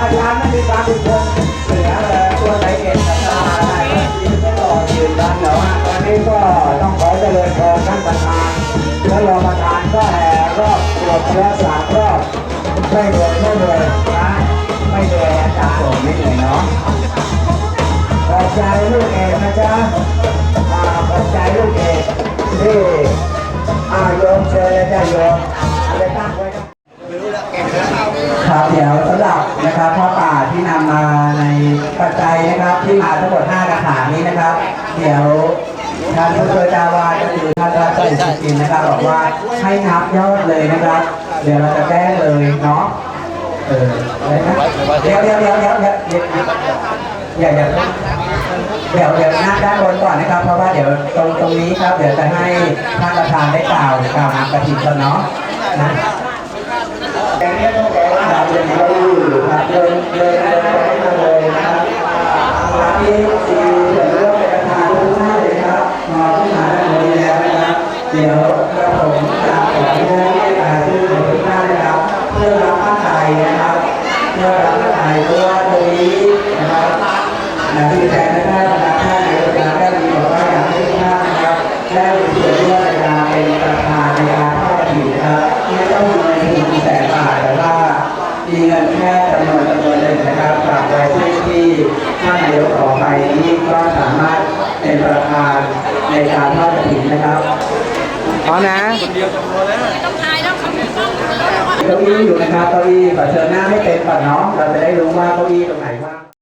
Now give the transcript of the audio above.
อาจารย์ไม่มีความเป็นคนเสียเลยตัวไหนเองตาได้ยืมต่อยืนกันแต่ว่าวันนี้ก็ต้องขอเจริญพรท่นปานและรองปานก็แห่รอบรวจแล้สามรอไม่เหนื่อยไม่เหนื่อยนะไม่เด่จารย์ผหนื่อเนาะขอบใจลูกเอกนะจ๊ะขอบใจลูกเอกที่อายเชิญจะอมับนะครับพ่อป่าที่นำมาในปัจจัยนะครับที่มาทั้งหมด5กระถางนี้นะครับ เดี๋ยวท่านผู้ช่วยเจ้าวาดก็คือท่านราชการจินนะครับบอกว่าให้นับยอดเลยนะครับ เดี๋ยวเราจะแก้เลยเนาะเออไรนะเดี๋ยวเดี๋ยวเดี๋ยวเดี๋ยวเดี๋ยวเดี๋ยวอย่าอย่าเดี๋ยวเดี๋ยวหน้าด้านบนก่อนนะครับ เพราะว่าเดี๋ยวตรงตรงนี้ครับ เดี๋ยวจะให้ท่านประธานได้กล่าวกล่าวนำกระถิ่นกันเนาะนะ ที่แทนได้พนักงานในโรงงาได้มีบอกว่าอยากให้ทุกท่านนะครับได้มีส่วนร่วมในการเป็นประธานในการทอดกฐินนะครับไม่ต้องมีเงินถึงแสนบาทแต่ว่ามีเงินแค่จำนวนจำนวนหนึ่งนะครับฝากไว้ที่ที่ท่านนายกขอไปนี้ก็สามารถเป็นประธานในการทอดกฐินนะครับพร้อมนะต้องทายแล้วเขาไม่ต้องเก้าอี้อยู่นะครับเก้าอี้ขอเชิญหน้าให้เต็มก่อนเนาะเราจะได้รู้ว่าเก้าอี้ตรงไหนว่า